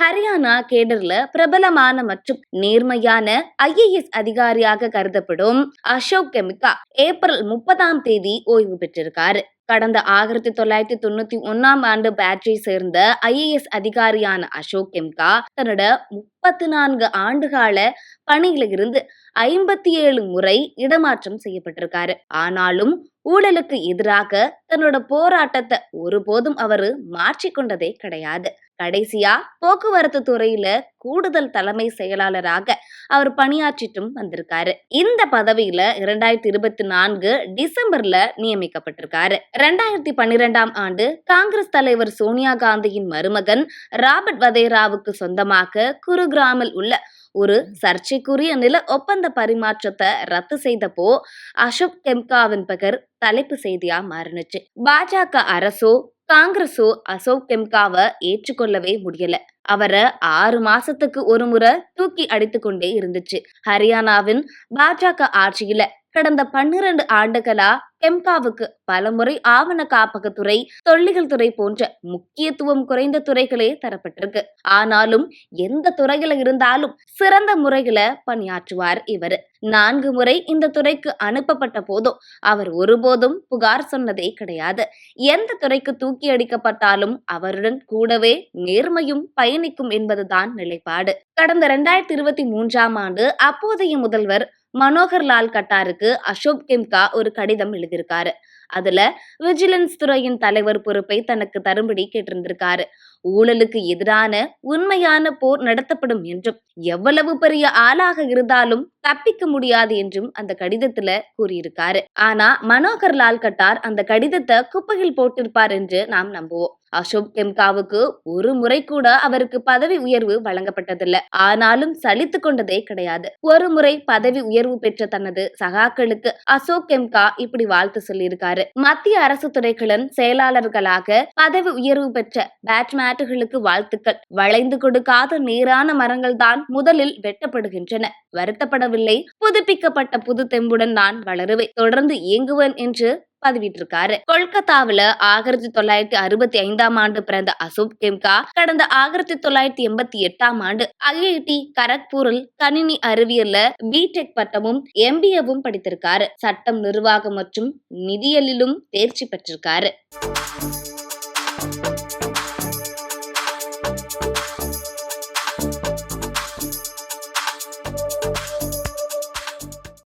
ஹரியானா கேடர்ல பிரபலமான மற்றும் நேர்மையான ஐஏஎஸ் அதிகாரியாக கருதப்படும் அசோக் கெமிகா ஏப்ரல் முப்பதாம் தேதி ஓய்வு பெற்றிருக்காரு. கடந்த ஆயிரத்தி தொள்ளாயிரத்தி தொண்ணூத்தி ஒன்னாம் ஆண்டு பேட்சை சேர்ந்த ஐஏஎஸ் அதிகாரியான அசோக் கெம்கா தன்னோட முப்பத்தி நான்கு ஆண்டுகால பணியில இருந்து ஐம்பத்தி ஏழு முறை இடமாற்றம் செய்யப்பட்டிருக்காரு. ஆனாலும் ஊழலுக்கு எதிராக தன்னோட போராட்டத்தை ஒருபோதும் அவரு மாற்றிக்கொண்டதே கிடையாது. கடைசியா போக்குவரத்து துறையில கூடுதல் தலைமை செயலாளராக அவர் பணியாற்றிட்டும் வந்திருக்காரு. இந்த பதவியில இரண்டாயிரத்தி இருபத்தி நான்கு டிசம்பர்ல நியமிக்கப்பட்டிருக்காரு. ரெண்டாயிரத்தி பன்னிரெண்டாம் ஆண்டு காங்கிரஸ் தலைவர் சோனியா காந்தியின் மருமகன் ராபர்ட் வதேராவுக்கு சொந்தமாக குருகிராமில் உள்ள ஒரு சர்ச்சைக்குரிய நில ஒப்பந்த பரிமாற்றத்தை ரத்து செய்தப்போ அசோக் கெம்காவின் பெயர் தலைப்பு செய்தியா மாறினுச்சு. பாஜக அரசோ காங்கிரஸோ அசோக் கெம்காவை ஏற்றுக்கொள்ளவே முடியல. அவரை ஆறு மாசத்துக்கு ஒரு முறை தூக்கி அடித்து கொண்டே இருந்துச்சு. ஹரியானாவின் பாஜக ஆட்சியில கடந்த பன்னிரண்டு ஆண்டுகளா கெம்காவுக்கு பலமுறை ஆவண காப்பகத்துறை தொல்லிகள் துறை போன்ற முக்கியத்துவம் குறைந்த துறைகளே தரப்பட்டிருக்கு. ஆனாலும் எந்த துறையில இருந்தாலும் சிறந்த முறைகளை பணியாற்றுவார் இவர். நான்கு முறை இந்த துறைக்கு அனுப்பப்பட்ட போதும் அவர் ஒருபோதும் புகார் சொன்னதே கிடையாது. எந்த துறைக்கு தூக்கி அடிக்கப்பட்டாலும் அவருடன் கூடவே நேர்மையும் பயணிக்கும் என்பதுதான் நிலைப்பாடு. கடந்த இரண்டாயிரத்தி இருபத்தி மூன்றாம் ஆண்டு அப்போதைய முதல்வர் மனோகர் லால் கட்டாருக்கு அசோக் கெம்கா ஒரு கடிதம் எழுதியிருக்காரு. அதுல விஜிலன்ஸ் துறையின் தலைவர் பொறுப்பை தனக்கு தரும்படி கேட்டிருந்திருக்காரு. ஊழலுக்கு எதிரான உண்மையான போர் நடத்தப்படும் என்றும் எவ்வளவு பெரிய ஆளாக இருந்தாலும் தப்பிக்க முடியாது என்றும் அந்த கடிதத்துல கூறியிருக்காரு. ஆனா மனோகர் லால் கட்டார் அந்த கடிதத்தை குப்பையில் போட்டிருப்பார் என்று நாம் நம்புவோம். அசோக் கெம்காவுக்கு ஒரு முறை கூட அவருக்கு பதவி உயர்வு வழங்கப்பட்டதில்ல. ஆனாலும் சலித்து கொண்டதே கிடையாது. ஒரு முறை பதவி உயர்வு பெற்ற தனது சகாக்களுக்கு அசோக் கெம்கா இப்படி வாழ்த்து சொல்லியிருக்காரு. மத்திய அரசு துறைகளின் செயலாளர்களாக பதவி உயர்வு பெற்ற பேட்மேட்டுகளுக்கு வாழ்த்துக்கள். வளைந்து கொடுக்காத நேரான மரங்கள் தான் முதலில் வெட்டப்படுகின்றன. வருத்தப்படவில்லை. புதுப்பிக்கப்பட்ட புது தெம்புடன் நான் வளருவேன். தொடர்ந்து இயங்குவேன் என்று பதிவிட்டிருக்காரு. கொல்கத்தாவுல ஆயிரத்தி தொள்ளாயிரத்தி அறுபத்தி ஐந்தாம் ஆண்டு பிறந்த அசோக் கெம்கா கடந்த ஆயிரத்தி தொள்ளாயிரத்தி எண்பத்தி எட்டாம் ஆண்டு ஐஐடி கரக்பூரில் கணினி அறிவியல்ல பிடெக் பட்டமும் எம்பிஏவும் படித்திருக்காரு. சட்டம் நிர்வாகம் மற்றும் நிதியலிலும் தேர்ச்சி பெற்றிருக்காரு.